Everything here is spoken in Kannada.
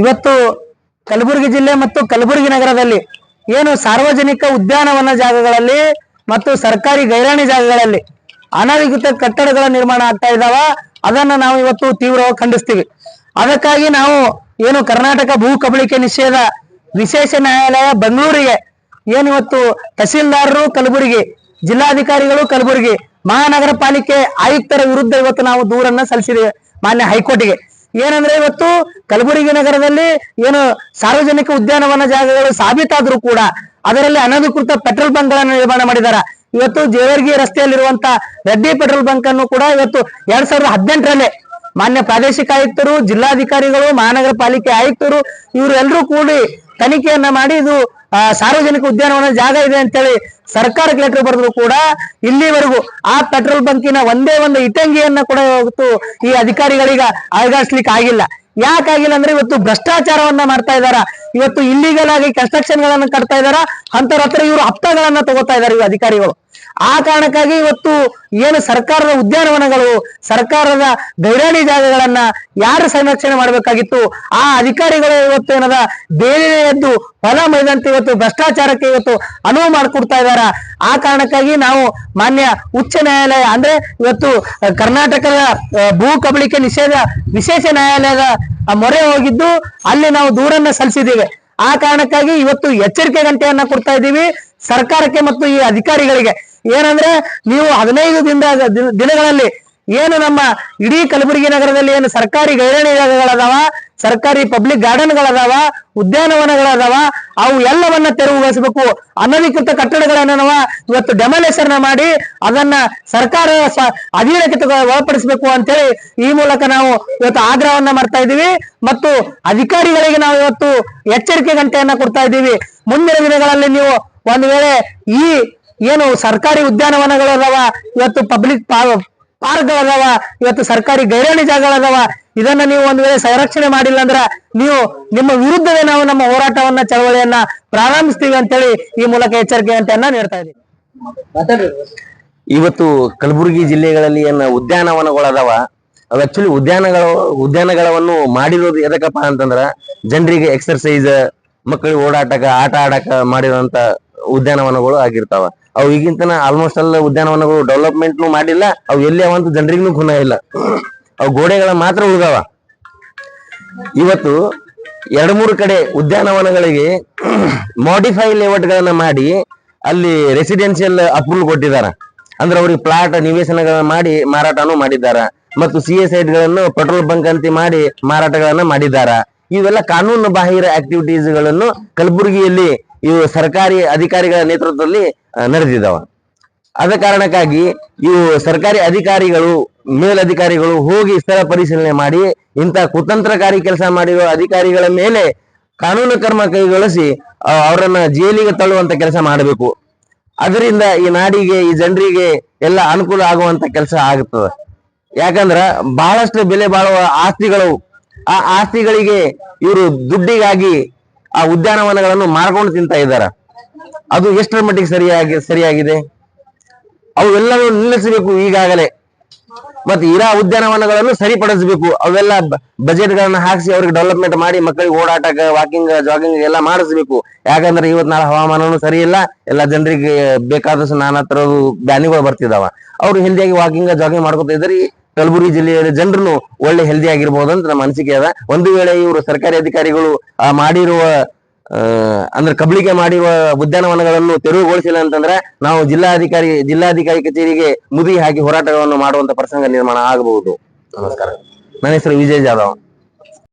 ಇವತ್ತು ಕಲಬುರಗಿ ಜಿಲ್ಲೆ ಮತ್ತು ಕಲಬುರಗಿ ನಗರದಲ್ಲಿ ಏನು ಸಾರ್ವಜನಿಕ ಉದ್ಯಾನವನ ಜಾಗಗಳಲ್ಲಿ ಮತ್ತು ಸರ್ಕಾರಿ ಗೈರಾಣಿ ಜಾಗಗಳಲ್ಲಿ ಅನಧಿಕೃತ ಕಟ್ಟಡಗಳ ನಿರ್ಮಾಣ ಆಗ್ತಾ ಇದಾವ. ಅದನ್ನ ನಾವು ಇವತ್ತು ತೀವ್ರವಾಗಿ ಖಂಡಿಸ್ತೀವಿ. ಅದಕ್ಕಾಗಿ ನಾವು ಏನು ಕರ್ನಾಟಕ ಭೂ ಕಬಳಿಕೆ ನಿಷೇಧ, ವಿಶೇಷ ನ್ಯಾಯಾಲಯ ಬೆಂಗಳೂರಿಗೆ ಏನಿವತ್ತು ತಹಸೀಲ್ದಾರರು ಕಲಬುರಗಿ, ಜಿಲ್ಲಾಧಿಕಾರಿಗಳು ಕಲಬುರಗಿ ಮಹಾನಗರ ಪಾಲಿಕೆ ಆಯುಕ್ತರ ವಿರುದ್ಧ ಇವತ್ತು ನಾವು ದೂರನ್ನ ಸಲ್ಲಿಸಿದ್ದೇವೆ ಮಾನ್ಯ ಹೈಕೋರ್ಟ್ಗೆ. ಏನಂದ್ರೆ ಇವತ್ತು ಕಲಬುರಗಿ ನಗರದಲ್ಲಿ ಏನು ಸಾರ್ವಜನಿಕ ಉದ್ಯಾನವನ ಜಾಗಗಳು ಸಾಬೀತಾದ್ರೂ ಕೂಡ ಅದರಲ್ಲಿ ಅನಧಿಕೃತ ಪೆಟ್ರೋಲ್ ಬಂಕ್ಗಳನ್ನು ನಿರ್ಮಾಣ ಮಾಡಿದ್ದಾರೆ. ಇವತ್ತು ಜೇವರ್ಗಿ ರಸ್ತೆಯಲ್ಲಿರುವಂತಹ ರೆಡ್ಡಿ ಪೆಟ್ರೋಲ್ ಬಂಕ್ ಅನ್ನು ಕೂಡ ಇವತ್ತು ಎರಡ್ ಸಾವಿರದ ಹದಿನೆಂಟರಲ್ಲೇ ಮಾನ್ಯ ಪ್ರಾದೇಶಿಕ ಆಯುಕ್ತರು, ಜಿಲ್ಲಾಧಿಕಾರಿಗಳು, ಮಹಾನಗರ ಪಾಲಿಕೆ ಆಯುಕ್ತರು ಇವರೆಲ್ಲರೂ ಕೂಡಿ ತನಿಖೆಯನ್ನ ಮಾಡಿ ಇದು ಆ, ಸಾರ್ವಜನಿಕ ಉದ್ಯಾನವನ ಜಾಗ ಇದೆ ಅಂತೇಳಿ ಸರ್ಕಾರಕ್ಕೆ ಲೆಟರ್ ಬರೆದ್ರು ಕೂಡ ಇಲ್ಲಿವರೆಗೂ ಆ ಪೆಟ್ರೋಲ್ ಬಂಕಿನ ಒಂದೇ ಒಂದು ಇಟಂಗಿಯನ್ನ ಕೂಡ ಇವತ್ತು ಈ ಅಧಿಕಾರಿಗಳಿಗ ಅಳಗಾಡ್ಸ್ಲಿಕ್ಕೆ ಆಗಿಲ್ಲ. ಯಾಕಾಗಿಲ್ಲ ಅಂದ್ರೆ ಇವತ್ತು ಭ್ರಷ್ಟಾಚಾರವನ್ನ ಮಾಡ್ತಾ ಇದಾರ. ಇವತ್ತು ಇಲ್ಲಿಗಲ್ ಆಗಿ ಕನ್ಸ್ಟ್ರಕ್ಷನ್ ಗಳನ್ನ ಕಟ್ತಾ ಇದಾರ. ಅಂತವ್ರ ಹತ್ರ ಇವರು ಹಪ್ತಗಳನ್ನ ತಗೋತಾ ಇದಾರೆ ಈ ಅಧಿಕಾರಿಗಳು. ಆ ಕಾರಣಕ್ಕಾಗಿ ಇವತ್ತು ಏನು ಸರ್ಕಾರದ ಉದ್ಯಾನವನಗಳು, ಸರ್ಕಾರದ ಗೈರಾಣಿ ಜಾಗಗಳನ್ನ ಯಾರು ಸಂರಕ್ಷಣೆ ಮಾಡಬೇಕಾಗಿತ್ತು? ಆ ಅಧಿಕಾರಿಗಳು ಇವತ್ತು ಏನದ? ಬೇರೆ ಎದ್ದು ಹೊಲ ಮೈದಂತೆ ಇವತ್ತು ಭ್ರಷ್ಟಾಚಾರಕ್ಕೆ ಇವತ್ತು ಅನುವು ಮಾಡಿಕೊಡ್ತಾ ಇದಾರ. ಆ ಕಾರಣಕ್ಕಾಗಿ ನಾವು ಮಾನ್ಯ ಉಚ್ಚ ನ್ಯಾಯಾಲಯ, ಅಂದ್ರೆ ಇವತ್ತು ಕರ್ನಾಟಕದ ಭೂ ಕಬಳಿಕೆ ನಿಷೇಧ, ವಿಶೇಷ ನ್ಯಾಯಾಲಯದ ಮೊರೆ ಹೋಗಿದ್ದು, ಅಲ್ಲಿ ನಾವು ದೂರನ್ನ ಸಲ್ಲಿಸಿದ್ದೇವೆ. ಆ ಕಾರಣಕ್ಕಾಗಿ ಇವತ್ತು ಎಚ್ಚರಿಕೆ ಗಂಟೆಯನ್ನ ಕೊಡ್ತಾ ಇದ್ದೀವಿ. ಸರ್ಕಾರಕ್ಕೆ ಮತ್ತು ಈ ಅಧಿಕಾರಿಗಳಿಗೆ. ಏನಂದ್ರೆ ನೀವು ಹದಿನೈದು ದಿನ, ದಿನಗಳಲ್ಲಿ ಏನು ನಮ್ಮ ಇಡೀ ಕಲಬುರಗಿ ನಗರದಲ್ಲಿ ಏನು ಸರ್ಕಾರಿ ಗೈರಣಿಗಳದಾವ ಸರ್ಕಾರಿ ಪಬ್ಲಿಕ್ ಗಾರ್ಡನ್ಗಳದಾವ, ಉದ್ಯಾನವನಗಳದಾವ, ಅವು ಎಲ್ಲವನ್ನ ತೆರವುಗೊಳಿಸಬೇಕು ಅನಧಿಕೃತ ಕಟ್ಟಡಗಳನ್ನ ಇವತ್ತು ಡೆಮಾಲೇಷನ್ ಮಾಡಿ ಅದನ್ನ ಸರ್ಕಾರ ಅಧೀನಕ್ಕೆ ಒಳಪಡಿಸಬೇಕು ಅಂತೇಳಿ ಈ ಮೂಲಕ ನಾವು ಇವತ್ತು ಆಗ್ರಹವನ್ನ ಮಾಡ್ತಾ ಇದ್ದೀವಿ. ಮತ್ತು ಅಧಿಕಾರಿಗಳಿಗೆ ನಾವು ಇವತ್ತು ಎಚ್ಚರಿಕೆ ಗಂಟೆಯನ್ನ ಕೊಡ್ತಾ ಇದ್ದೀವಿ. ಮುಂದಿನ ದಿನಗಳಲ್ಲಿ ನೀವು ಒಂದು ವೇಳೆ ಈ ಏನು ಸರ್ಕಾರಿ ಉದ್ಯಾನವನಗಳು ಅದಾವ ಇವತ್ತು ಪಬ್ಲಿಕ್ ಪಾರ್ಕ್ಗಳದಾವ, ಇವತ್ತು ಸರ್ಕಾರಿ ಗೈರಾಣಿ ಜಾಗಗಳದಾವ, ಇದನ್ನ ನೀವು ಒಂದ್ ವೇಳೆ ಸಂರಕ್ಷಣೆ ಮಾಡಿಲ್ಲ ಅಂದ್ರ ನೀವು ನಿಮ್ಮ ವಿರುದ್ಧವೇ ನಾವು ನಮ್ಮ ಹೋರಾಟವನ್ನ, ಚಳವಳಿಯನ್ನ ಪ್ರಾರಂಭಿಸ್ತೀವಿ ಅಂತೇಳಿ ಈ ಮೂಲಕ ಎಚ್ಚರಿಕೆ ಗಂಟೆಯನ್ನ ನೀಡ್ತಾ ಇದ್ದೀವಿ. ಇವತ್ತು ಕಲಬುರಗಿ ಜಿಲ್ಲೆಗಳಲ್ಲಿ ಏನ ಉದ್ಯಾನವನಗಳದಾವ, ಅವ್ ಆಕ್ಚುಲಿ ಉದ್ಯಾನಗಳು, ಉದ್ಯಾನಗಳವನ್ನು ಮಾಡಿರೋದು ಎದಕ್ಕಪ್ಪ ಅಂತಂದ್ರ, ಜನರಿಗೆ ಎಕ್ಸರ್ಸೈಸ್ ಮಕ್ಕಳಿಗೆ ಓಡಾಟಕ ಆಟ ಆಡಕ ಮಾಡಿರುವಂತ ಉದ್ಯಾನವನಗಳು ಆಗಿರ್ತಾವ. ಅವು ಈಗಿಂತನ ಆಲ್ಮೋಸ್ಟ್ ಎಲ್ಲ ಉದ್ಯಾನವನಗಳು ಡೆವಲಪ್ಮೆಂಟ್ ಮಾಡಿಲ್ಲ, ಅವು ಎಲ್ಲಿ ಅವಂತ ಜನರಿಗೂ ಗುಣ ಇಲ್ಲ. ಅವು ಗೋಡೆಗಳ ಮಾತ್ರ ಉಳಿದಾವ. ಇವತ್ತು ಎರಡ್ ಮೂರು ಕಡೆ ಉದ್ಯಾನವನಗಳಿಗೆ ಮಾಡಿಫೈ ಲೇಔಟ್ಗಳನ್ನು ಮಾಡಿ ಅಲ್ಲಿ ರೆಸಿಡೆನ್ಷಿಯಲ್ ಅಪ್ರೂವಲ್ ಕೊಟ್ಟಿದಾರ. ಅಂದ್ರೆ ಅವ್ರಿಗೆ ಪ್ಲಾಟ್ ನಿವೇಶನಗಳನ್ನ ಮಾಡಿ ಮಾರಾಟನೂ ಮಾಡಿದ್ದಾರ. ಮತ್ತು ಸಿ ಎಸ್ಗಳನ್ನು ಪೆಟ್ರೋಲ್ ಬಂಕ್ ಅಂತ ಮಾಡಿ ಮಾರಾಟಗಳನ್ನ ಮಾಡಿದ್ದಾರ. ಇವೆಲ್ಲ ಕಾನೂನು ಬಾಹಿರ ಆಕ್ಟಿವಿಟೀಸ್ಗಳನ್ನು ಕಲಬುರಗಿಯಲ್ಲಿ ಇವು ಸರ್ಕಾರಿ ಅಧಿಕಾರಿಗಳ ನೇತೃತ್ವದಲ್ಲಿ ನಡೆದಿದ್ದಾವ ಆದ ಕಾರಣಕ್ಕಾಗಿ ಇವು ಸರ್ಕಾರಿ ಅಧಿಕಾರಿಗಳು, ಮೇಲಧಿಕಾರಿಗಳು ಹೋಗಿ ಸ್ಥಳ ಪರಿಶೀಲನೆ ಮಾಡಿ, ಇಂಥ ಕುತಂತ್ರಕಾರಿ ಕೆಲಸ ಮಾಡಿರುವ ಅಧಿಕಾರಿಗಳ ಮೇಲೆ ಕಾನೂನು ಕ್ರಮ ಕೈಗೊಳಿಸಿ ಅವರನ್ನ ಜೈಲಿಗೆ ತಳ್ಳುವಂತ ಕೆಲಸ ಮಾಡಬೇಕು. ಅದರಿಂದ ಈ ನಾಡಿಗೆ, ಈ ಜನರಿಗೆ ಎಲ್ಲ ಅನುಕೂಲ ಆಗುವಂತ ಕೆಲಸ ಆಗುತ್ತದೆ ಯಾಕಂದ್ರ ಬಹಳಷ್ಟು ಬೆಲೆ ಬಾಳುವ ಆಸ್ತಿಗಳು ಆ ಆಸ್ತಿಗಳಿಗೆ ಇವರು ದುಡ್ಡಿಗಾಗಿ ಆ ಉದ್ಯಾನವನಗಳನ್ನು ಮಾರ್ಕೊಂಡು ತಿಂತ ಇದ್ದಾರೆ. ಅದು ಎಷ್ಟರ ಮಟ್ಟಿಗೆ ಸರಿಯಾಗಿ, ಸರಿಯಾಗಿದೆ? ಅವೆಲ್ಲವೂ ನಿಲ್ಲಿಸಬೇಕು ಈಗಾಗಲೇ. ಮತ್ತೆ ಇರಾ ಉದ್ಯಾನವನಗಳನ್ನು ಸರಿಪಡಿಸಬೇಕು. ಅವೆಲ್ಲ ಬಜೆಟ್ ಗಳನ್ನ ಹಾಕಿಸಿ ಅವ್ರಿಗೆ ಡೆವಲಪ್ಮೆಂಟ್ ಮಾಡಿ ಮಕ್ಕಳಿಗೆ ಓಡಾಟಕ್ಕೆ ವಾಕಿಂಗ್ ಜಾಗಿಂಗ್ ಎಲ್ಲ ಮಾಡಿಸ್ಬೇಕು. ಯಾಕಂದ್ರೆ ಇವತ್ ನಾಳೆ ಹವಾಮಾನನು ಸರಿ ಇಲ್ಲ ಎಲ್ಲ ಜನರಿಗೆ ಬೇಕಾದಷ್ಟು ನಾನಾ ತರದ ಬ್ಯಾನಿಗಳು ಬರ್ತಿದಾವ. ಅವ್ರು ಹೆಲ್ದಿಯಾಗಿ ವಾಕಿಂಗ್ ಜಾಗಿಂಗ್ ಮಾಡ್ಕೊತ ಇದ್ರೆ ಕಲಬುರಗಿ ಜಿಲ್ಲೆಯ ಜನರು ಒಳ್ಳೆ ಹೆಲ್ದಿ ಆಗಿರ್ಬೋದು ಅಂತ ನಮ್ಮ ಅನಿಸಿಕೆ ಅದ. ಒಂದು ವೇಳೆ ಇವರು ಸರ್ಕಾರಿ ಅಧಿಕಾರಿಗಳು, ಆ, ಮಾಡಿರುವ ಅಂದ್ರೆ ಕಬಳಿಕೆ ಮಾಡಿರುವ ಉದ್ಯಾನವನಗಳನ್ನು ತೆರವುಗೊಳಿಸಿಲ್ಲ ಅಂತಂದ್ರೆ ನಾವು ಜಿಲ್ಲಾಧಿಕಾರಿ ಜಿಲ್ಲಾಧಿಕಾರಿ ಕಚೇರಿಗೆ ಮುದಿ ಹಾಕಿ ಹೋರಾಟಗಳನ್ನು ಮಾಡುವಂತ ಪ್ರಸಂಗ ನಿರ್ಮಾಣ ಆಗಬಹುದು. ನಮಸ್ಕಾರ. ನನ್ನ ಹೆಸರು ವಿಜಯ್ ಜಾಧವ್.